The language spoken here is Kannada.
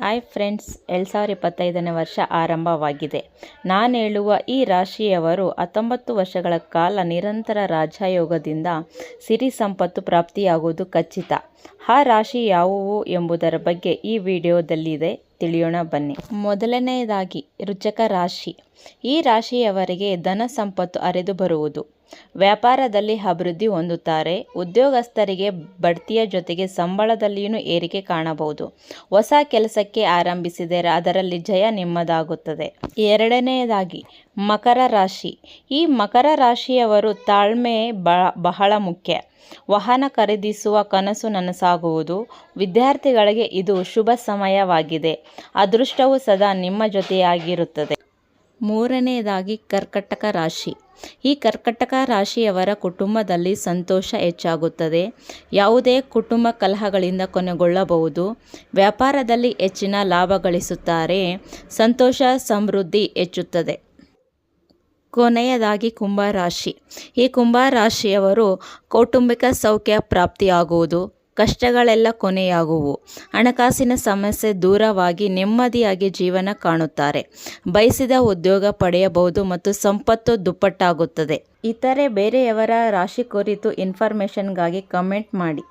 ಹಾಯ್ ಫ್ರೆಂಡ್ಸ್, ಎರಡು ಸಾವಿರ ಇಪ್ಪತ್ತೈದನೇ ವರ್ಷ ಆರಂಭವಾಗಿದೆ. ನಾನು ಹೇಳುವ ಈ ರಾಶಿಯವರು ಹತ್ತೊಂಬತ್ತು ವರ್ಷಗಳ ಕಾಲ ನಿರಂತರ ರಾಜಯೋಗದಿಂದ ಸಿರಿ ಸಂಪತ್ತು ಪ್ರಾಪ್ತಿಯಾಗುವುದು ಖಚಿತ. ಆ ರಾಶಿ ಯಾವುವು ಎಂಬುದರ ಬಗ್ಗೆ ಈ ವಿಡಿಯೋದಲ್ಲಿದೆ. ತಿಳಿಯೋಣ ಬನ್ನಿ. ಮೊದಲನೆಯದಾಗಿ ರುಚಕ ರಾಶಿ. ಈ ರಾಶಿಯವರಿಗೆ ಧನ ಸಂಪತ್ತು ಅರೆದು ಬರುವುದು. ವ್ಯಾಪಾರದಲ್ಲಿ ಅಭಿವೃದ್ಧಿ ಹೊಂದುತ್ತಾರೆ. ಉದ್ಯೋಗಸ್ಥರಿಗೆ ಬಡ್ತಿಯ ಜೊತೆಗೆ ಸಂಬಳದಲ್ಲಿಯೂ ಏರಿಕೆ ಕಾಣಬಹುದು. ಹೊಸ ಕೆಲಸಕ್ಕೆ ಆರಂಭಿಸಿದರೆ ಅದರಲ್ಲಿ ಜಯ ನಿಮ್ಮದಾಗುತ್ತದೆ. ಎರಡನೆಯದಾಗಿ, ಮಕರ ರಾಶಿ. ಈ ಮಕರ ರಾಶಿಯವರು ತಾಳ್ಮೆ ಬಹಳ ಮುಖ್ಯ. ವಾಹನ ಖರೀದಿಸುವ ಕನಸು ನನಸಾಗುವುದು. ವಿದ್ಯಾರ್ಥಿಗಳಿಗೆ ಇದು ಶುಭ ಸಮಯವಾಗಿದೆ. ಅದೃಷ್ಟವು ಸದಾ ನಿಮ್ಮ ಜೊತೆಯಾಗಿರುತ್ತದೆ. ಮೂರನೆಯದಾಗಿ ಕರ್ಕಟಕ ರಾಶಿ. ಈ ಕರ್ಕಟಕ ರಾಶಿಯವರ ಕುಟುಂಬದಲ್ಲಿ ಸಂತೋಷ ಹೆಚ್ಚಾಗುತ್ತದೆ. ಯಾವುದೇ ಕುಟುಂಬ ಕಲಹಗಳಿಂದ ಕೊನೆಗೊಳ್ಳಬಹುದು. ವ್ಯಾಪಾರದಲ್ಲಿ ಹೆಚ್ಚಿನ ಲಾಭ ಗಳಿಸುತ್ತಾರೆ. ಸಂತೋಷ ಸಮೃದ್ಧಿ ಹೆಚ್ಚುತ್ತದೆ. ಕೊನೆಯದಾಗಿ ಕುಂಭ ರಾಶಿ. ಈ ಕುಂಭರಾಶಿಯವರು ಕೌಟುಂಬಿಕ ಸೌಖ್ಯ ಪ್ರಾಪ್ತಿಯಾಗುವುದು. ಕಷ್ಟಗಳೆಲ್ಲ ಕೊನೆಯಾಗುವು. ಹಣಕಾಸಿನ ಸಮಸ್ಯೆ ದೂರವಾಗಿ ನೆಮ್ಮದಿಯಾಗಿ ಜೀವನ ಕಾಣುತ್ತಾರೆ. ಬಯಸಿದ ಉದ್ಯೋಗ ಪಡೆಯಬಹುದು ಮತ್ತು ಸಂಪತ್ತು ದುಪ್ಪಟ್ಟಾಗುತ್ತದೆ. ಇತರೆ ಬೇರೆಯವರ ರಾಶಿ ಕುರಿತು ಇನ್ಫಾರ್ಮೇಷನ್ಗಾಗಿ ಕಮೆಂಟ್ ಮಾಡಿ.